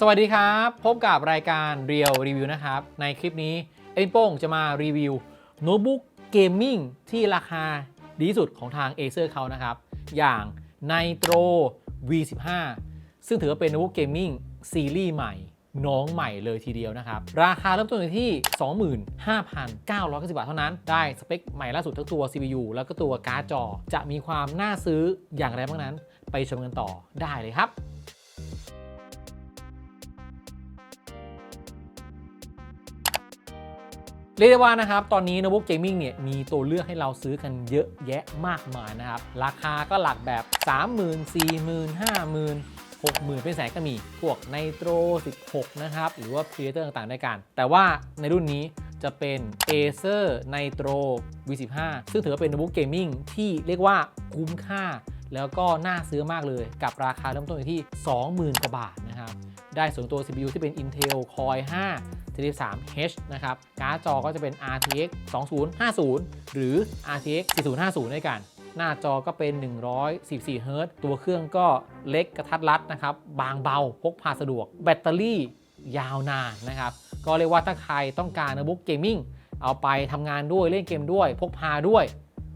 สวัสดีครับ พบกับรายการเรียวรีวิวนะครับ ในคลิปนี้เอ็นโป้งจะมารีวิวโน้ตบุ๊กเกมมิ่งที่ราคาดีสุดของทาง Acer เขานะครับ อย่าง Nitro V15 ซึ่งถือว่าเป็นโน้ตบุ๊กเกมมิ่งซีรีส์ใหม่ น้องใหม่เลยทีเดียวนะครับ ราคาเริ่มต้นอยู่ที่ 25,990 บาทเท่านั้น ได้สเปคใหม่ล่าสุดทั้งตัว CPU แล้วก็ตัวการ์ดจอ จะมีความน่าซื้ออย่างไรบ้างนั้น ไปชมกันต่อได้เลยครับ เรียกได้ว่านะครับ ตอนนี้โน้ตบุ๊กเกมมิ่งเนี่ยมีตัวเลือกให้เราซื้อกันเยอะแยะมากมายนะครับ ราคาก็หลักแบบ 30,000 40,000 50,000 60,000 เป็นแสนก็มี พวก Nitro 16 นะครับ หรือว่า Predator ต่างๆด้วยกัน แต่ว่าในรุ่นนี้จะเป็น Acer Nitro V15 ซึ่งถือว่าเป็นโน้ตบุ๊กเกมมิ่งที่เรียกว่าคุ้มค่า แล้วก็น่าซื้อมากเลย กับราคาเริ่มต้นอยู่ที่ 20,000 กว่าบาทนะครับ ได้ส่วนตัว CPU ที่เป็น Intel Core i5 73H นะครับการ์ดจอก็จะเป็น RTX 2050 หรือ RTX 4050 ด้วยกัน หน้าจอก็เป็น114 Hz ตัวเครื่องก็เล็กกระทัดรัดนะครับ บางเบาพกพาสะดวก แบตเตอรี่ยาวนานนะครับ ก็เรียกว่าถ้าใครต้องการโน้ตบุ๊กเกมมิ่งเอาไปทำงานด้วยเล่นเกมด้วย พกพาด้วย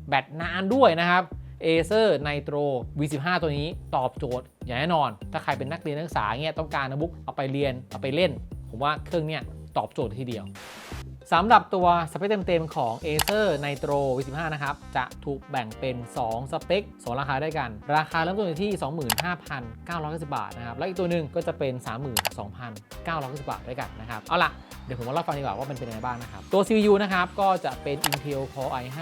แบตนานด้วยนะครับ Acer Nitro V15 ตัวนี้ตอบโจทย์อย่างแน่นอน ถ้าใครเป็นนักเรียนนักศึกษาเงี้ยต้องการโน้ตบุ๊กเอาไปเรียนเอาไปเล่น ผมว่าเครื่องเนี้ย ตอบโจทย์ทีเดียวสำหรับตัวสเปคเต็มๆของ Acer Nitro V15 นะครับ จะถูกแบ่งเป็น 2 สเปค 2 ราคาด้วยกัน ราคาเริ่มต้นอยู่ที่ 25,990 บาทนะครับ และอีกตัวหนึ่งก็จะเป็น 32,990 บาทด้วยกันนะครับ เอาล่ะ เดี๋ยวผมมาเล่าฟังดีกว่าว่ามันเป็นยังไงบ้างนะครับ ตัว CPU นะครับ ก็จะเป็น Intel Core i5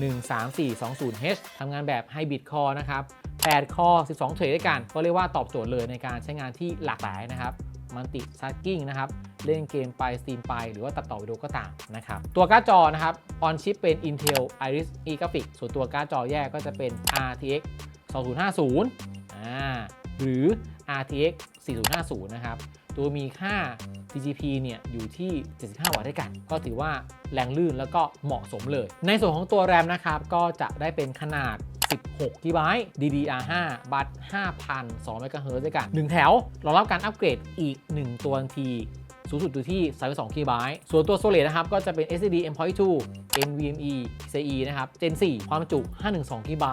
13420H ทำงานแบบ Hybrid Core นะครับ8คอ12 เทรดด้วยกัน ก็เรียกว่าตอบโจทย์เลยในการใช้งานที่หลากหลายนะครับมัลติซ a กกิ้งนะครับ เล่นเกมไปสตรีมไป หรือว่าตัดต่อวิดีโอก็ตามนะครับ ตัวการ์ดจอนะครับออนชิปเป็น Intel Iris e Graphics ส่วนตัวการ์ดจอแยกก็จะเป็น RTX 2050อ่าหรือ RTX 4050 นะครับ ตัวมีค่า TGP เนี่ยอยู่ที่ 75 วัตต์ด้วยกัน ก็ถือว่าแรงลื่นแล้วก็เหมาะสมเลย ในส่วนของตัวแรมนะครับ ก็จะได้เป็นขนาด 16 g b DDR5 บัต5,200 MHz ด้วยกัน 1 แถวรองรับการอัปเกรดอีก 1 ตัวทันที สูงสุดอยู่ที่ 32 g b ส่วนตัวโซเลตนะครับก็จะเป็น SSD M.2 NVMe PCIe นะครับ Gen 4 ความจุ 512 g b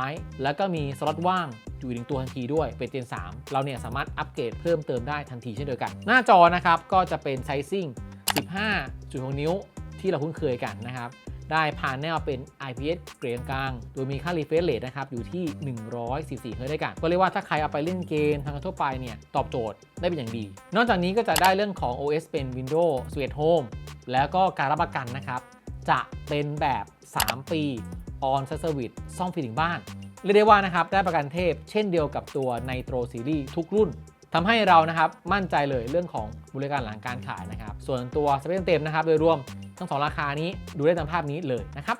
แล้วก็มีสล็อตว่างอยู่หนึ่งตัวทันทีด้วยเป็น Gen 3 เราเนี่ยสามารถอัปเกรดเพิ่มเติมได้ทันทีเช่นเดียวกัน หน้าจอนะครับก็จะเป็นไซซิ่ง 15.6 นิ้วที่เราคุ้นเคยกันนะครับ ได้ผ่านแนวเป็น IPS เกรดกลาง โดยมีค่า refresh rate นะครับ อยู่ที่ 144เฮิร์ตด้วยกัน ก็เรียกว่าถ้าใครเอาไปเล่นเกมทางทั่วไปเนี่ย ตอบโจทย์ได้เป็นอย่างดี นอกจากนี้ก็จะได้เรื่องของ OS เป็น Windows 11 Home แล้วก็การรับประกันนะครับ จะเป็นแบบ 3 ปี on service ซ่อมฟรีถึงบ้าน เรียกได้ว่านะครับ ได้ประกันเทพ เช่นเดียวกับตัว Nitro Series ทุกรุ่น ทำให้เรานะครับมั่นใจเลยเรื่องของบริการหลังการขายนะครับ ส่วนตัวสเปคเต็มนะครับ โดยรวมทั้งสองราคานี้ดูได้ตามภาพนี้เลยนะครับ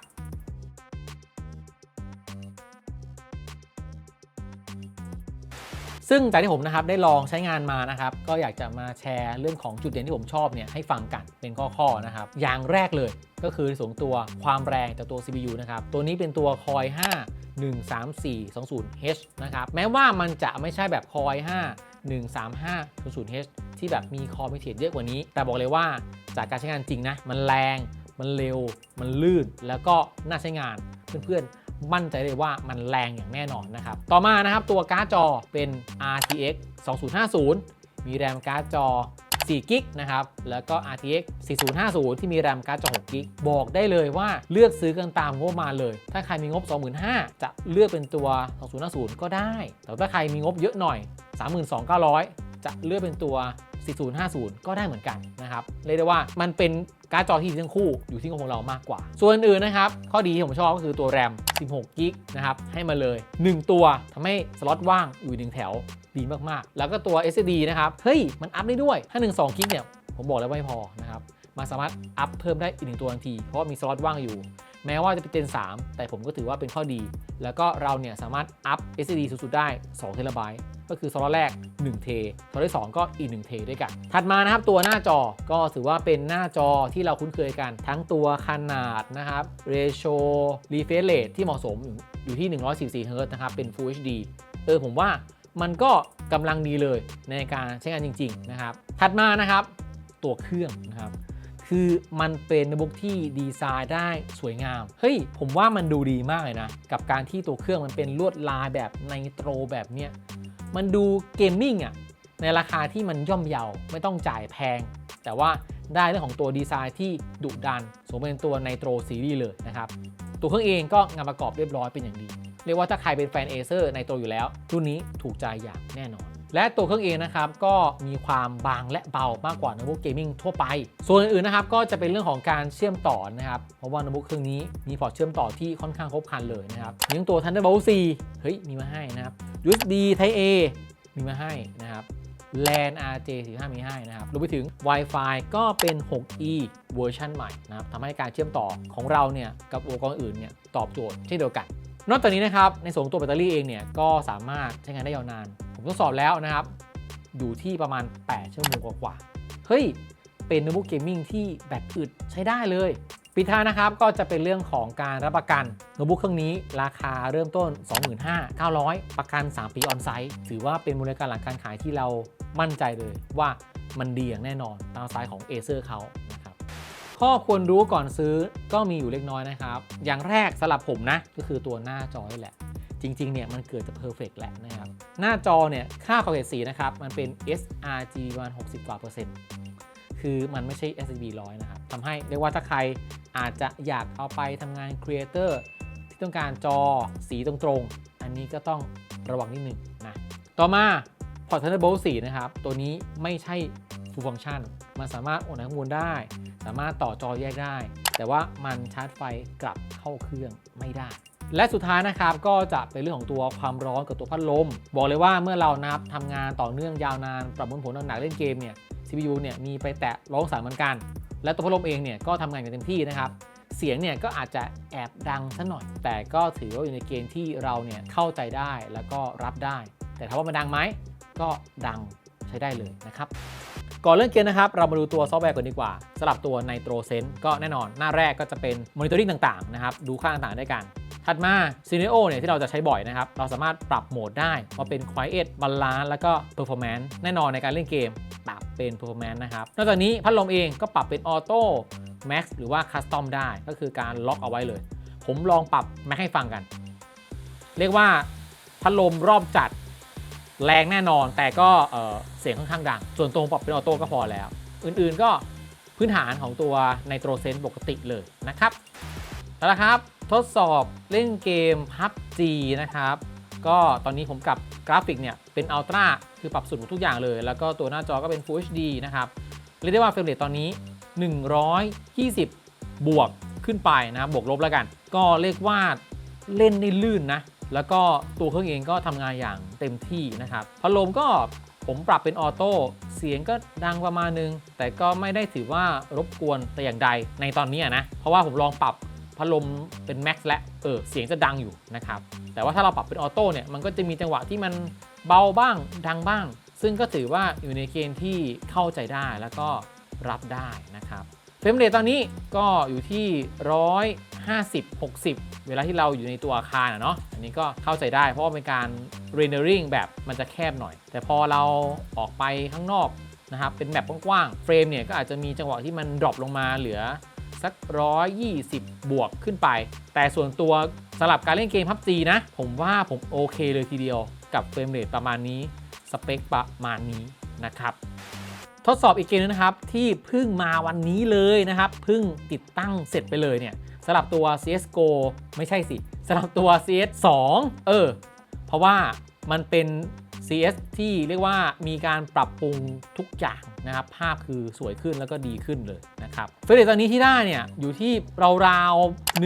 ซึ่งจากที่ผมนะครับได้ลองใช้งานมานะครับ ก็อยากจะมาแชร์เรื่องของจุดเด่นที่ผมชอบเนี่ยให้ฟังกันเป็นข้อๆนะครับ อย่างแรกเลยก็คือในส่วนของตัวความแรงจากตัว CPU นะครับ ตัวนี้เป็นตัว Core 5 13420H นะครับ แม้ว่ามันจะไม่ใช่แบบ Core 5 13500H ที่แบบมีคอมพิเศษเยอะกว่านี้ แต่บอกเลยว่าจากการใช้งานจริงนะ มันแรง มันเร็ว มันลื่น แล้วก็น่าใช้งาน เพื่อนๆ มั่นใจเลยว่ามันแรงอย่างแน่นอนนะครับ ต่อมานะครับตัวการ์ดจอเป็น RTX 2050 มีแรมการ์ดจอ 4กิกนะครับ แล้วก็ RTX 4050 ที่มีแรมการ์ดจอ6กิกบอกได้เลยว่าเลือกซื้อกันตามงบมาเลย ถ้าใครมีงบ 25,000 จะเลือกเป็นตัว 2050 ก็ได้ แต่ถ้าใครมีงบเยอะหน่อย 32,900 จะเลือกเป็นตัว 4050 ก็ได้เหมือนกันนะครับเรียกได้ว่ามันเป็นการ์ดจอที่ดีทั้งคู่อยู่ที่ของเรามากกว่า ส่วนอื่นนะครับ ข้อดีที่ผมชอบก็คือตัวแรม 16 กิกนะครับ ให้มาเลย 1 ตัวทำให้สล็อตว่างอยู่หนึ่งแถว ดีมากๆ แล้วก็ตัว SSD นะครับ เฮ้ย มันอัพได้ด้วย ถ้า 1 2 กิกเนี่ย ผมบอกแล้วว่าไม่พอนะครับ มันสามารถอัพเพิ่มได้อีกหนึ่งตัวทันที เพราะว่ามีสล็อตว่างอยู่ แม้ว่าจะเป็น Gen 3แต่ผมก็ถือว่าเป็นข้อดี แล้วก็เราเนี่ยสามารถอัพ SSD สูงสุดได้2เทราไบต์ก็คือสล็อตแรก 1 เทสล็อตที่ 2 ก็อีก 1 เทด้วยกัน ถัดมานะครับตัวหน้าจอก็ถือว่าเป็นหน้าจอที่เราคุ้นเคยกัน ทั้งตัวขนาดนะครับเรโช refresh rate ที่เหมาะสมอยู่ที่ 144 Hz นะครับ เป็น Full HD เออผมว่า มันก็กำลังดีเลยในการใช้งานจริง ๆ นะครับ ถัดมานะครับตัวเครื่องนะครับคือมันเป็นโน้ตบุ๊กที่ดีไซน์ได้สวยงาม เฮ้ย ผมว่ามันดูดีมากเลยนะ กับการที่ตัวเครื่องมันเป็นลวดลายแบบไนโตรแบบเนี้ย มันดูเกมมิ่งอะในราคาที่มันย่อมเยาไม่ต้องจ่ายแพง แต่ว่าได้เรื่องของตัวดีไซน์ที่ดุดัน สมเป็นตัวไนโตรซีรีส์เลยนะครับ ตัวเครื่องเองก็งานประกอบเรียบร้อยเป็นอย่างดี เรียกว่าถ้าใครเป็นแฟนเอเซอร์ไนโตรอยู่แล้ว รุ่นนี้ถูกใจอย่างแน่นอน และตัวเครื่องเองนะครับ ก็มีความบางและเบามากกว่าโน้ตบุ๊กเกมมิ่งทั่วไป ส่วนอื่นๆนะครับก็จะเป็นเรื่องของการเชื่อมต่อนะครับ เพราะว่าโน้ตบุ๊กเครื่องนี้มีพอร์ตเชื่อมต่อที่ค่อนข้างครบครันเลยนะครับมีทั้งตัว Thunderbolt 4เฮ้ยมีมาให้นะครับ USB Type A มีมาให้นะครับ LAN RJ45 มีให้นะครับ รวมไปถึง Wi-Fi ก็เป็น 6E เวอร์ชันใหม่นะครับทำให้การเชื่อมต่อของเราเนี่ย กับอุปกรณ์อื่นเนี่ย ตอบโจทย์เช่นเดียวกัน นอกจากนี้นะครับในส่วนตัวแบตเตอรี่เองเนี่ยก็สามารถใช้งานได้ยาวนาน ผมทดสอบแล้วนะครับ อยู่ที่ประมาณ 8 ชั่วโมงกว่าๆเฮ้ย เป็นโน้ตบุ๊กเกมมิ่งที่แบตอึดใช้ได้เลยปิดท้ายนะครับก็จะเป็นเรื่องของการรับประกันโน้ตบุ๊กเครื่องนี้ราคาเริ่มต้น 25,900 ประกัน 3 ปีออนไซต์ถือว่าเป็นมูลค่าหลังการขายที่เรามั่นใจเลยว่ามันดีอย่างแน่นอนตามสไตล์ของ Acer เขานะครับ ข้อควรรู้ก่อนซื้อก็มีอยู่เล็กน้อยนะครับ อย่างแรกสำหรับผมนะ ก็คือตัวหน้าจอนี่แหละ จริง ๆ เนี่ยมันเกิดจะเพอร์เฟกแหละนะครับ หน้าจอเนี่ยค่าความละเอียดสีนะครับ มันเป็น sRG ประมาณ 60 กว่าเปอร์เซ็นต์คือมันไม่ใช่ SSD ร้อยนะครับทำให้เรียกว่าถ้าใครอาจจะอยากเอาไปทำงานครีเอเตอร์ที่ต้องการจอสีตรงๆ อันนี้ก็ต้องระวังนิดหนึ่งนะ ต่อมา Port Thunderbolt 4 นะครับ ตัวนี้ไม่ใช่ Full Function มันสามารถโอนข้อมูลได้ สามารถต่อจอแยกได้ แต่ว่ามันชาร์จไฟกลับเข้าเครื่องไม่ได้ และสุดท้ายนะครับก็จะเป็นเรื่องของตัวความร้อนกับตัวพัดลม บอกเลยว่าเมื่อเรานับทำงานต่อเนื่องยาวนานปรับผลผลหนักเล่นเกมเนี่ย CPU เนี่ยมีไปแตะร้องสายเหมือนกัน และตัวพัดลมเองเนี่ยก็ทำงานอย่างเต็มที่นะครับเสียงเนี่ยก็อาจจะแอบดังสักหน่อย แต่ก็ถือว่าอยู่ในเกณฑ์ที่เราเนี่ยเข้าใจได้แล้วก็รับได้ แต่ถามว่ามันดังไหมก็ดังใช้ได้เลยนะครับ ก่อนเริ่มเกมนะครับ เรามาดูตัวซอฟต์แวร์ก่อนดีกว่าสำหรับตัว Nitro Sense ก็แน่นอนหน้าแรกก็จะเป็นมอนิเตอร์ i ต่างๆนะครับดูค่าต่างๆได้กัน ถัดมา Scenario เนี่ยที่เราจะใช้บ่อยนะครับ เราสามารถปรับโหมดได้ว่าเป็น Quiet Balance แล้วก็ Performance แน่นอนในการเล่นเกมปรับเป็น Performance นะครับนอกจากนี้พัดลมเองก็ปรับเป็น Auto Max หรือว่า Custom ได้ก็คือการล็อกเอาไว้เลย ผมลองปรับ Max ให้ฟังกัน เรียกว่าพัดลมรอบจัด แรงแน่นอนแต่ก็เสียงค่อนข้างดัง ส่วนตรงปรับเป็นออโต้ก็พอแล้ว อื่นๆก็พื้นฐานของตัวในโตรเซนปกติเลยนะครับเอาละครับ ทดสอบเล่นเกม PUBG นะครับ ก็ตอนนี้ผมกับกราฟิกเนี่ยเป็นอัลตร้าคือปรับสุดหมดทุกอย่างเลย แล้วก็ตัวหน้าจอก็เป็น Full HD นะครับ เรียกได้ว่าเฟรมเรทตอนนี้ 120 บวกขึ้นไปนะบบวกลบแล้วกัน ก็เรียกว่าเล่นได้ลื่นนะ แล้วก็ตัวเครื่องเองก็ทำงานอย่างเต็มที่นะครับพัดลมก็ผมปรับเป็นออโต้เสียงก็ดังประมาณนึง แต่ก็ไม่ได้ถือว่ารบกวนแต่อย่างใดในตอนนี้นะ เพราะว่าผมลองปรับพัดลมเป็นแม็กซ์และเออเสียงจะดังอยู่นะครับ แต่ว่าถ้าเราปรับเป็นออโต้เนี่ยมันก็จะมีจังหวะที่มันเบาบ้างดังบ้าง ซึ่งก็ถือว่าอยู่ในเกณฑ์ที่เข้าใจได้แล้วก็รับได้นะครับ เฟรมเรทตอนนี้ก็อยู่ที่150 60 เวลาที่เราอยู่ในตัวอาคารอะเนาะ อันนี้ก็เข้าใจได้เพราะว่าเป็นการ rendering แบบมันจะแคบหน่อย แต่พอเราออกไปข้างนอกนะครับ เป็นแบบกว้างๆ เฟรมเนี่ยก็อาจจะมีจังหวะที่มันดรอปลงมาเหลือสัก 120 บวกขึ้นไป แต่ส่วนตัวสำหรับการเล่นเกม PUBG นะ ผมว่าผมโอเคเลยทีเดียวกับเฟรมเรทประมาณนี้ สเปคประมาณนี้นะครับ ทดสอบอีกเกมนึงนะครับที่เพิ่งมาวันนี้เลยนะครับเพิ่งติดตั้งเสร็จไปเลยเนี่ยสำหรับตัว CSGO ไม่ใช่สิสำหรับตัว CS 2เออ เพราะว่ามันเป็น CS ที่เรียกว่ามีการปรับปรุงทุกอย่างนะครับ ภาพคือสวยขึ้นแล้วก็ดีขึ้นเลยนะครับเฟรเรทตอนนี้ที่ได้เนี่ย อยู่ที่ราวๆ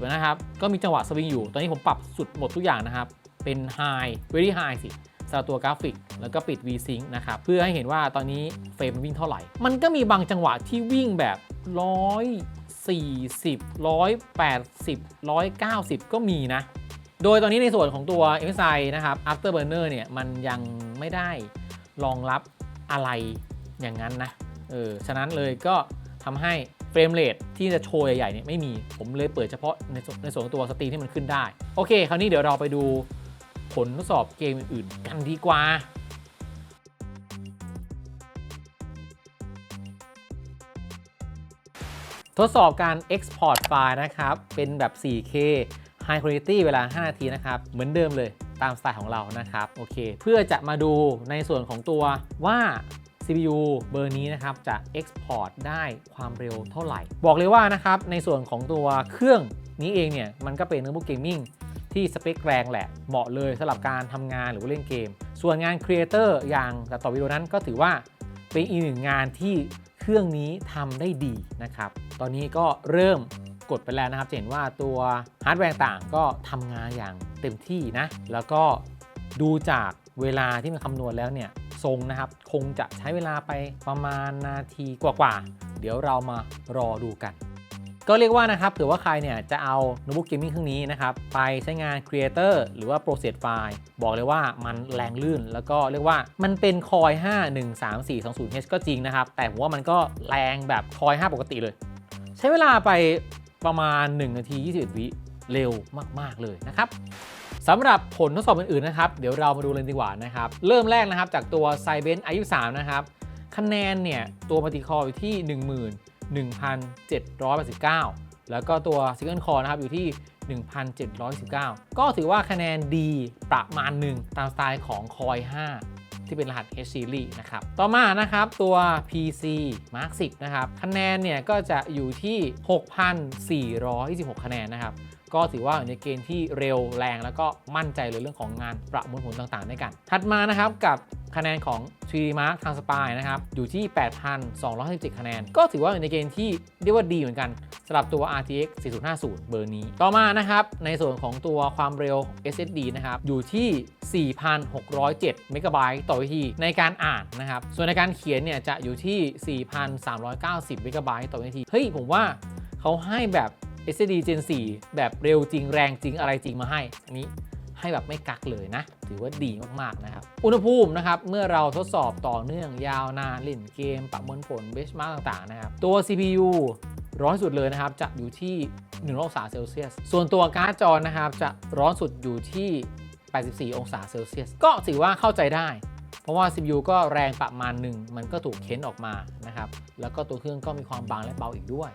140 นะครับ ก็มีจังหวะสวิงอยู่ ตอนนี้ผมปรับสุดหมดทุกอย่างนะครับ เป็น High very high สิ สำหรับตัวกราฟิก แล้วก็ปิด V-Sync นะครับ เพื่อให้เห็นว่าตอนนี้เฟรมวิ่งเท่าไหร่ มันก็มีบางจังหวะที่วิ่งแบบ140 180 190ก็มีนะ โดยตอนนี้ในส่วนของตัว MSI นะครับ Afterburner เนี่ย มันยังไม่ได้รองรับอะไรอย่างนั้นนะ เออ ฉะนั้นเลยก็ทำให้เฟรมเรทที่จะโชว์ใหญ่ๆเนี่ยไม่มี ผมเลยเปิดเฉพาะในส่วนในส่วนของตัวสตรีมที่มันขึ้นได้ โอเค คราวนี้เดี๋ยวเราไปดู ผลทดสอบเกมอื่นๆกันดีกว่าทดสอบการ Export ไฟล์นะครับ เป็นแบบ 4K High Quality เวลา 5 นาทีนะครับ เหมือนเดิมเลยตามสไตล์ของเรานะครับ โอเค เพื่อจะมาดูในส่วนของตัวว่า CPU เบอร์นี้นะครับ จะ Export ได้ความเร็วเท่าไหร่ บอกเลยว่านะครับ ในส่วนของตัวเครื่องนี้เองเนี่ย มันก็เป็นโน้ตบุ๊กเกมมิ่ง ที่สเปคแรงแหละ เหมาะเลยสำหรับการทำงานหรือเล่นเกม ส่วนงานครีเอเตอร์อย่างตัดต่อวิดีโอนั้นก็ถือว่าเป็นอีกหนึ่งงานที่เครื่องนี้ทำได้ดีนะครับ ตอนนี้ก็เริ่มกดไปแล้วนะครับจะเห็นว่าตัวฮาร์ดแวร์ต่างก็ทำงานอย่างเต็มที่นะ แล้วก็ดูจากเวลาที่มันคำนวณแล้วเนี่ยทรงนะครับคงจะใช้เวลาไปประมาณนาทีกว่าๆ เดี๋ยวเรามารอดูกัน ก็เรียกว่านะครับเผื่อว่าใครเนี่ยจะเอาโน้ตบุ๊กเกมมิ่งเครื่องนี้นะครับไปใช้งาน Creator หรือว่า Process File บอกเลยว่ามันแรงลื่น แล้วก็เรียกว่ามันเป็น Core i 5 1 3 4 2 0 H ก็จริงนะครับ แต่ผมว่ามันก็แรงแบบ Core i 5ปกติเลย ใช้เวลาไปประมาณ 1 นาที 21 วิเร็วมาก ๆ เลยนะครับสำหรับผลทดสอบอื่นๆนะครับ เดี๋ยวเรามาดูเลยดีกว่านะครับ เริ่มแรกนะครับจากตัว c y b e n i 3นะครับ คะแนนเนี่ย ตัวมัลติคอร์อยู่ที่ 1,789 แล้วก็ตัวซิงเกิลคอร์นะครับอยู่ที่ 1,719 ก็ถือว่าคะแนนดีประมาณหนึ่งตามสไตล์ของคอย 5 ที่เป็นรหัส H series นะครับ ต่อมานะครับตัว PC Mark 10 นะครับ คะแนนเนี่ยก็จะอยู่ที่ 6,426 คะแนนนะครับ ก็ถือว่าอยู่ในเกณฑ์ที่เร็วแรงแล้วก็มั่นใจเลยเรื่องของงานประมวลผลต่างๆด้วยกัน ถัดมานะครับกับคะแนนของ 3D Mark ทางสปายนะครับอยู่ที่ 8,257คะแนน ก็ถือว่าอยู่ในเกณฑ์ที่เรียกว่าดีเหมือนกันสำหรับตัว RTX 4050 เบอร์นี้ ต่อมานะครับ ในส่วนของตัวความเร็ว SSD นะครับ อยู่ที่ 4,607 เมกะไบต์ต่อวิธีในการอ่านนะครับ ส่วนในการเขียนเนี่ยจะอยู่ที่ 4,390 เมกะไบต์ต่อวิธี เฮ้ย ผมว่าเขาให้แบบ SSD Gen 4 แบบเร็วจริงแรงจริงอะไรจริงมาให้ อันนี้ให้แบบไม่กักเลยนะ ถือว่าดีมาก ๆ นะครับ อุณหภูมินะครับ เมื่อเราทดสอบต่อเนื่องยาวนานเล่นเกม ประมวลผลเบสมาร์ต่าง ๆ นะครับ ตัว CPU ร้อนสุดเลยนะครับ จะอยู่ที่1องศาเซลเซียส ส่วนตัวการ์ดจอนะครับ จะร้อนสุดอยู่ที่ 84 องศาเซลเซียส ก็ถือว่าเข้าใจได้ เพราะว่า CPU ก็แรงประมาณหนึ่ง มันก็ถูกเค้นออกมานะครับ แล้วก็ตัวเครื่องก็มีความบางและเบาอีกด้วย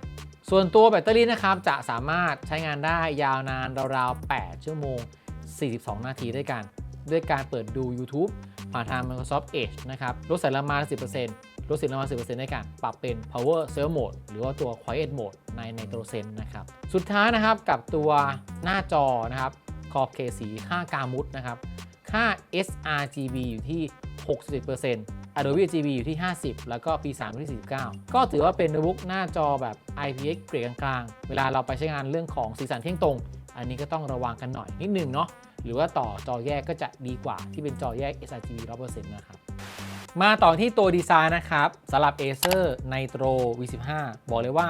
ส่วนตัวแบตเตอรี่นะครับจะสามารถใช้งานได้ยาวนานราวๆ 8 ชั่วโมง 42 นาทีด้วยกัน ด้วยการเปิดดู YouTube ผ่านทาง Microsoft Edge นะครับลดแสงละมา10%ลดเสียงละมา10%ในการปรับเป็น Power Saver Mode หรือว่าตัว Quiet Mode ใน Nitrogen นะครับ สุดท้ายนะครับกับตัวหน้าจอนะครับขอบเขตสีค่ากามุดนะครับค่า sRGB อยู่ที่ 60% Adobe RGB อยู่ที่ 50 แล้วก็ P3 อยู่ที่ 49 ก็ถือว่าเป็นโน้ตบุ๊กหน้าจอแบบ IPS เกรดกลางๆ เวลาเราไปใช้งานเรื่องของสีสันเที่ยงตรง อันนี้ก็ต้องระวังกันหน่อยนิดนึงเนาะหรือว่าต่อจอแยกก็จะดีกว่าที่เป็นจอแยก sRGB 100%นะครับมาต่อที่ตัวดีไซน์นะครับสำหรับ Acer Nitro V15 บอกเลยว่า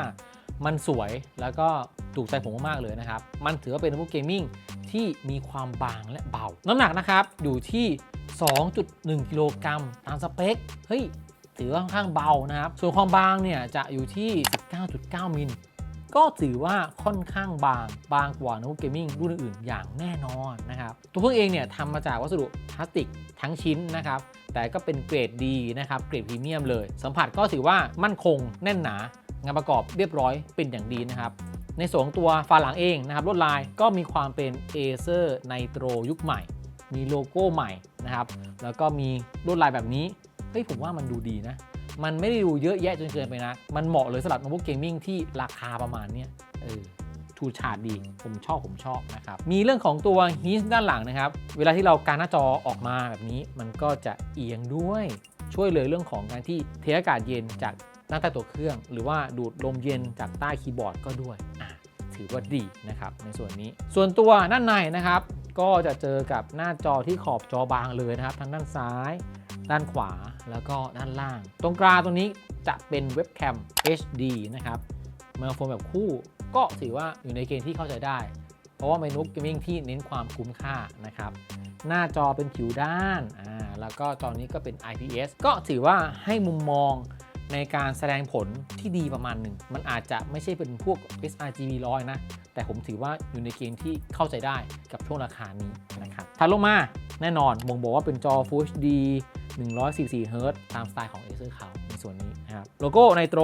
มันสวยแล้วก็ถูกใจผมมากๆเลยนะครับ มันถือว่าเป็นโน้ตบุ๊กเกมมิ่งที่มีความบางและเบา น้ำหนักนะครับอยู่ที่ 2.1 กิโลกรัมตามสเปค เฮ้ย ถือว่าค่อนข้างเบานะครับ ส่วนความบางเนี่ยจะอยู่ที่ 19.9 มิล ก็ถือว่าค่อนข้างบาง บางกว่าโน้ตบุ๊กเกมมิ่งรุ่นอื่นๆอย่างแน่นอนนะครับ ตัวเครื่องเองเนี่ยทำมาจากวัสดุพลาสติกทั้งชิ้นนะครับ แต่ก็เป็นเกรดดีนะครับ เกรดพรีเมียมเลย สัมผัสก็ถือว่ามั่นคงแน่นหนา งานประกอบเรียบร้อยเป็นอย่างดีนะครับ ในส่วนของตัวฝาหลังเองนะครับลวดลายก็มีความเป็น Acer Nitro ยุคใหม่ มีโลโก้ใหม่นะครับแล้วก็มีลวดลายแบบนี้เฮ้ยผมว่ามันดูดีนะมันไม่ได้ดูเยอะแยะจนเกินไปนะ มันเหมาะเลยสำหรับโน้ตบุ๊กเกมมิ่งที่ราคาประมาณเนี้ยเออชูชาดดี ผมชอบผมชอบนะครับ มีเรื่องของตัวฮีสด้านหลังนะครับ เวลาที่เราการหน้าจอออกมาแบบนี้ มันก็จะเอียงด้วย ช่วยเลยเรื่องของการที่เทอากาศเย็นจาก ด้านใต้ตัวเครื่อง หรือว่าดูดลมเย็นจากใต้คีย์บอร์ดก็ด้วยถือว่าดีนะครับในส่วนนี้ ส่วนตัวด้านในนะครับ ก็จะเจอกับหน้าจอที่ขอบจอบางเลยนะครับ ทั้งด้านซ้าย ด้านขวาแล้วก็ด้านล่าง ตรงกลางตรงนี้จะเป็นเว็บแคม HD นะครับไมโครโฟนแบบคู่ก็ถือว่าอยู่ในเกณฑ์ที่เข้าใจได้ เพราะว่าเป็นโน้ตเกมมิ่งที่เน้นความคุ้มค่านะครับ หน้าจอเป็นผิวด้านอ่าแล้วก็จอนี้ก็เป็น IPS ก็ถือว่าให้มุมมอง ในการแสดงผลที่ดีประมาณหนึ่ง มันอาจจะไม่ใช่เป็นพวก sRGB ร้อยนะ แต่ผมถือว่าอยู่ในเกณฑ์ที่เข้าใจได้กับช่วงราคานี้นะครับถัดลงมาแน่นอนบ่งบอกว่าเป็นจอ Full HD 144 Hz ตามสไตล์ของ Acer เขาในส่วนนี้นะครับโลโก้ไนโตร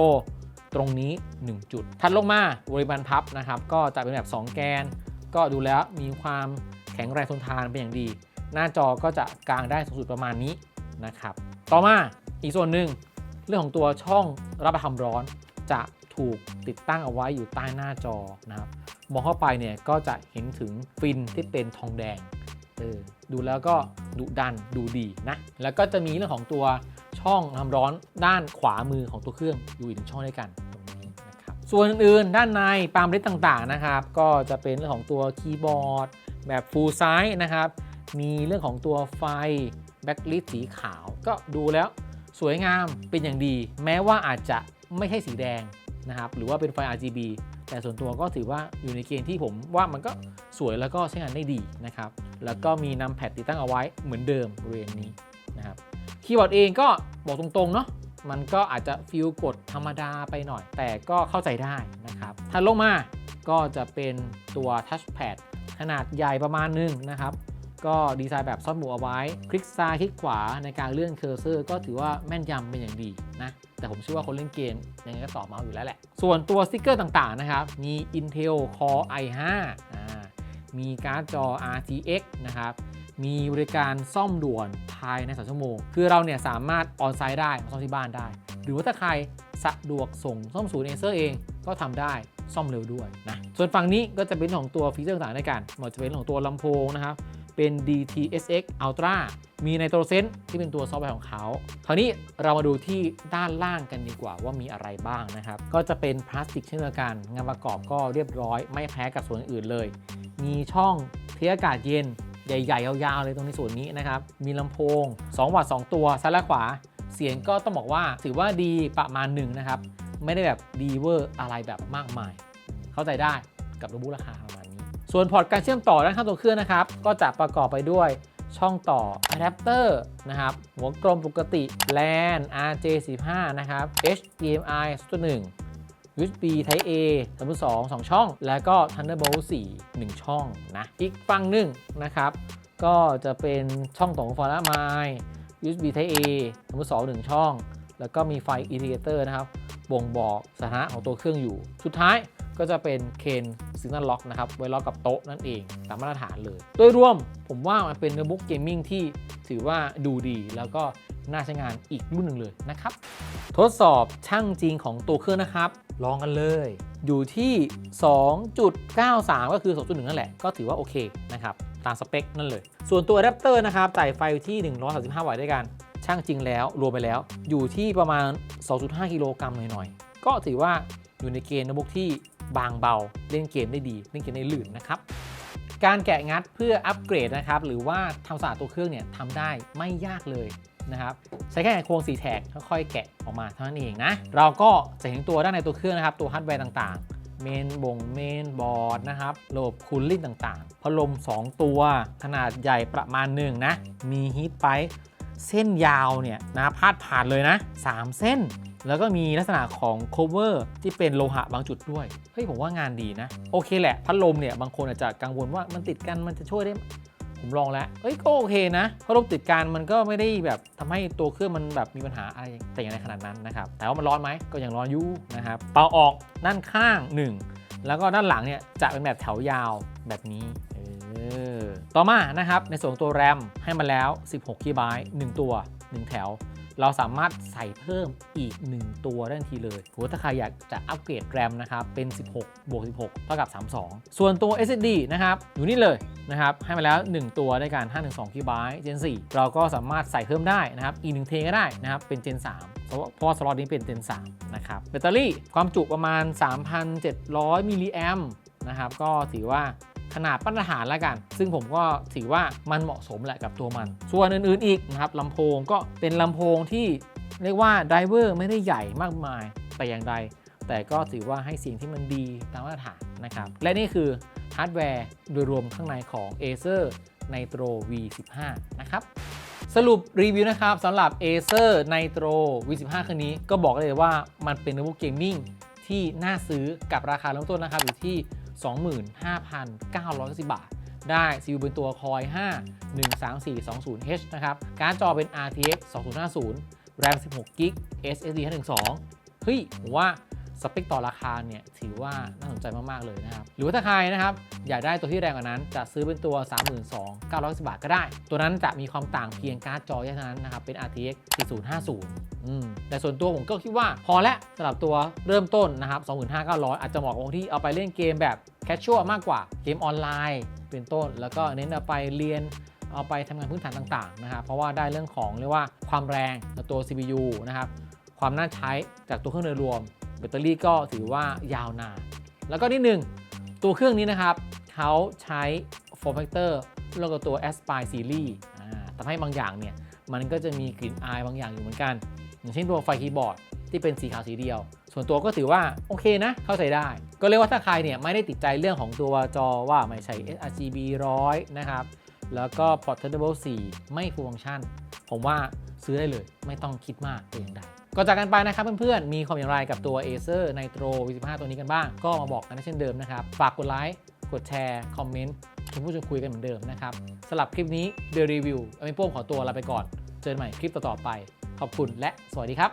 ตรงนี้ 1 จุด ถัดลงมาบริบาลพับนะครับ ก็จะเป็นแบบ 2 แกน ก็ดูแล้วมีความแข็งแรงทนทานเป็นอย่างดี หน้าจอก็จะกางได้สูงสุดประมาณนี้นะครับ ต่อมาอีกส่วนหนึ่ง เรื่องของตัวช่องรับความร้อนจะถูกติดตั้งเอาไว้อยู่ใต้หน้าจอนะครับ มองเข้าไปเนี่ยก็จะเห็นถึงฟินที่เป็นทองแดงเออดูแล้วก็ดุดันดูดีนะแล้วก็จะมีเรื่องของตัวช่องน้ำร้อนด้านขวามือของตัวเครื่องอยู่อีกหนึ่งช่องด้วยกันตรงนี้นะครับส่วนอื่นๆ ด้านในปามเล็ตต่างๆนะครับ ก็จะเป็นเรื่องของตัวคีย์บอร์ด แบบฟูลไซส์นะครับ มีเรื่องของตัวไฟแบ็กลิสสีขาวก็ดูแล้ว สวยงามเป็นอย่างดี แม้ว่าอาจจะไม่ใช่สีแดงนะครับหรือว่าเป็นไฟ RGB แต่ส่วนตัวก็ถือว่าอยู่ในเกณฑ์ที่ผมว่ามันก็สวยแล้วก็ใช้งานได้ดีนะครับแล้วก็มีนำแพดติดตั้งเอาไว้เหมือนเดิมบริเวณนี้นะครับคีย์บอร์ดเองก็บอกตรงๆเนาะมันก็อาจจะฟิลกดธรรมดาไปหน่อย แต่ก็เข้าใจได้นะครับถัดลงมาก็จะเป็นตัวทัชแพดขนาดใหญ่ประมาณนึงนะครับ ก็ดีไซน์แบบซ่อนหมูเอาไว้ คลิกซ้ายคลิกขวาในการเลื่อนเคอร์เซอร์ ก็ถือว่าแม่นยำเป็นอย่างดีนะ แต่ผมเชื่อว่าคนเล่นเกมยังไงก็ตอเมาส์อยู่แล้วแหละ ส่วนตัวสติกเกอร์ต่างๆนะครับ มี Intel Core i5 อ่ามีการ์ดจอ RTX นะครับมีบริการซ่อมด่วนภายใน 2 ชั่วโมง คือเราเนี่ยสามารถออนไซต์ได้มาซ่อมที่บ้านได้ หรือว่าถ้าใครสะดวกส่งซ่อมศูนย์เอเซอร์เองก็ทำได้ซ่อมเร็วด้วยนะ ส่วนฝั่งนี้ก็จะเป็นของตัวฟีเจอร์ต่างๆในการไมันจะเป็นของตัวลำโพงนะครับ เป็น DTSX Ultra มีไนโตรเซนที่เป็นตัวซอฟต์แวร์ของเขาคราวนี้เรามาดูที่ด้านล่างกันดีกว่าว่ามีอะไรบ้างนะครับ ก็จะเป็นพลาสติกเช่นเดียวกัน งานประกอบก็เรียบร้อย ไม่แพ้กับส่วนอื่นเลย มีช่องเทอากาศเย็นใหญ่ๆ ยาวๆ เลยตรงในส่วนนี้นะครับ มีลำโพง 2 วัตต์ 2 ตัวซ้ายและขวา เสียงก็ต้องบอกว่าถือว่าดีประมาณหนึ่งนะครับ ไม่ได้แบบดีเวอร์อะไรแบบมากมาย เข้าใจได้กับโน้ตบุ๊กราคาประมา ส่วนพอร์ตการเชื่อมต่อด้านข้างตัวเครื่องนะครับ ก็จะประกอบไปด้วยช่องต่ออะแดปเตอร์นะครับ หัวกลมปกติ LAN RJ45 นะครับ HDMI 2.1 USB Type A 3.2 2 ช่อง แล้วก็ Thunderbolt 4 1 ช่องนะ อีกฝั่งหนึ่งนะครับ ก็จะเป็นช่องต่อไฟละไม USB Type A 3.2 1 ช่อง แล้วก็มีไฟอินดิเคเตอร์นะครับ บ่งบอกสถานะของตัวเครื่องอยู่ สุดท้าย ก็จะเป็นเคนซิงเกิลล็อกนะครับไว้ล็อกกับโต๊ะนั่นเองตามมาตรฐานเลย โดยรวมผมว่ามันเป็นโน้ตบุ๊กเกมมิ่งที่ถือว่าดูดีแล้วก็น่าใช้งานอีกรุ่นหนึ่งเลยนะครับ ทดสอบช่างจริงของตัวเครื่องนะครับ ลองกันเลย อยู่ที่ 2.93 ก็คือ 2.1 นั่นแหละ ก็ถือว่าโอเคนะครับ ตามสเปคนั่นเลย ส่วนตัวอะแดปเตอร์นะครับจ่ายไฟอยู่ที่ 135 วัตต์ด้วยกัน ช่างจริงแล้ว รวมไปแล้ว อยู่ที่ประมาณ 2.5 กิโลกรัมหน่อยๆ ก็ถือว่าอยู่ในเกณฑ์โน้ตบุ๊กที่ บางเบา เล่นเกมได้ดี เล่นเกมได้ลื่นนะครับ การแกะงัดเพื่ออัปเกรดนะครับ หรือว่าทำสะอาดตัวเครื่องเนี่ยทำได้ไม่ยากเลยนะครับใช้แค่ไขควงสีแท็กค่อยๆแกะออกมาเท่านั้นเองนะ เราก็จะเห็นตัวด้านในตัวเครื่องนะครับ ตัวฮาร์ดแวร์ต่างๆ เมนบ่งเมนบอร์ดนะครับระบบคูลลิ่งต่างๆ พัดลม 2 ตัว ขนาดใหญ่ประมาณหนึ่งนะ มีฮีทไป เส้นยาวเนี่ยนะพาดผ่านเลยนะ 3 เส้น แล้วก็มีลักษณะของ cover ที่เป็นโลหะบางจุดด้วย เฮ้ยผมว่างานดีนะ โอเคแหละ พัดลมเนี่ยบางคนอาจจะกังวลว่ามันติดกันมันจะช่วยได้ ผมลองแล้ว เอ้ยก็โอเคนะพัดลมติดกันมันก็ไม่ได้แบบทำให้ตัวเครื่องมันแบบมีปัญหาอะไรแต่อย่างไรขนาดนั้นนะครับ แต่ว่ามันร้อนไหมก็ยังร้อนอยู่นะครับ เป่าออกด้านข้าง 1 แล้วก็ด้านหลังเนี่ยจะเป็นแบบแถวยาวแบบนี้เออต่อมานะครับในส่วนตัวแรมให้มาแล้ว 16กิกะไบต์1ตัว 1 แถว เราสามารถใส่เพิ่มอีก 1 ตัวได้ทันทีเลยหรือว่าถ้าใครอยากจะอัปเกรดแรมนะครับ เป็น 16 บวก 16 เท่ากับ 32 ส่วนตัว SSD นะครับ อยู่นี่เลยนะครับ ให้มาแล้ว 1 ตัวด้วยกัน512 g b Gen 4 เราก็สามารถใส่เพิ่มได้นะครับ อีก1เทก็ได้นะครับ เป็น Gen 3เพราะว่าเพราะว่าสล็อตนี้เป็น Gen 3นะครับ แบตเตอรี่ความจุประมาณ 3,700 มิลลิแอมนะครับ ก็ถือว่า ขนาดมาตรฐานแล้วกัน ซึ่งผมก็ถือว่ามันเหมาะสมแหละกับตัวมัน ส่วนอื่นๆอีกนะครับลำโพงก็เป็นลำโพงที่เรียกว่าไดรเวอร์ไม่ได้ใหญ่มากมายแต่อย่างใด แต่ก็ถือว่าให้เสียงที่มันดีตามมาตรฐานนะครับ และนี่คือฮาร์ดแวร์โดยรวมข้างในของ Acer Nitro V15 นะครับสรุปรีวิวนะครับสำหรับ Acer Nitro V15 คันนี้ก็บอกเลยว่ามันเป็นโน้ตบุ๊กเกมมิ่งที่น่าซื้อกับราคาเริ่มต้นนะครับอยู่ที่ 25,910บาท ได้ซีลเป็นตัวคอย 5 13420H นะครับ การ์ดจอเป็น RTX 2050 RAM 16 g b SSD 512 เฮ้ยผมว่า สเปคต่อราคาเนี่ยถือว่าน่าสนใจมาก ๆ เลยนะครับ หรือว่าถ้าใครนะครับอยากได้ตัวที่แรงกว่านั้น จะซื้อเป็นตัว 32,910บาทก็ได้ ตัวนั้นจะมีความต่างเพียงการ์ดจอเท่านั้นนะครับเป็น RTX 4050อืมแต่ส่วนตัวผมก็คิดว่าพอแล้วสำหรับตัวเริ่มต้นนะครับ25,900 อาจจะเหมาะกับคนที่เอาไปเล่นเกมแบบแคชชวลมากกว่าเกมออนไลน์ เป็นต้น แล้วก็เน้นเอาไปเรียนเอาไปทำงานพื้นฐานต่างๆนะครับเพราะว่าได้เรื่องของเรียกว่าความแรงจากตัว CPU นะครับความน่าใช้จากตัวเครื่องโดยรวม แบตเตอรี่ก็ถือว่ายาวนาน แล้วก็นิดหนึ่งตัวเครื่องนี้นะครับเขาใช้ form factor แล้วก็ตัว Aspire Series ทำให้บางอย่างเนี่ย มันก็จะมีกลิ่นอายบางอย่างอยู่เหมือนกัน อย่างเช่นตัวไฟคีย์บอร์ดที่เป็นสีขาวสีเดียว ส่วนตัวก็ถือว่าโอเคนะ เข้าใจได้ ก็เรียกว่าถ้าใครเนี่ย ไม่ได้ติดใจเรื่องของตัวจอว่าไม่ใช่ sRGB 100 นะครับ แล้วก็ Portable 4 ไม่ฟูลฟังก์ชัน ผมว่าซื้อได้เลยไม่ต้องคิดมากแต่อย่างใด ก็จากกันไปนะครับเพื่อนๆ มีความอย่างไรกับตัว Acer Nitro V15 ตัวนี้กันบ้าง ก็มาบอกกันเช่นเดิมนะครับ ฝากกดไลค์กดแชร์ คอมเมนต์ชมพูดชวนคุยกันเหมือนเดิมนะครับสำหรับคลิปนี้เดรีวิวอเมโป้งขอตัวลาไปก่อน เจอกันใหม่คลิปต่อๆไป ขอบคุณและสวัสดีครับ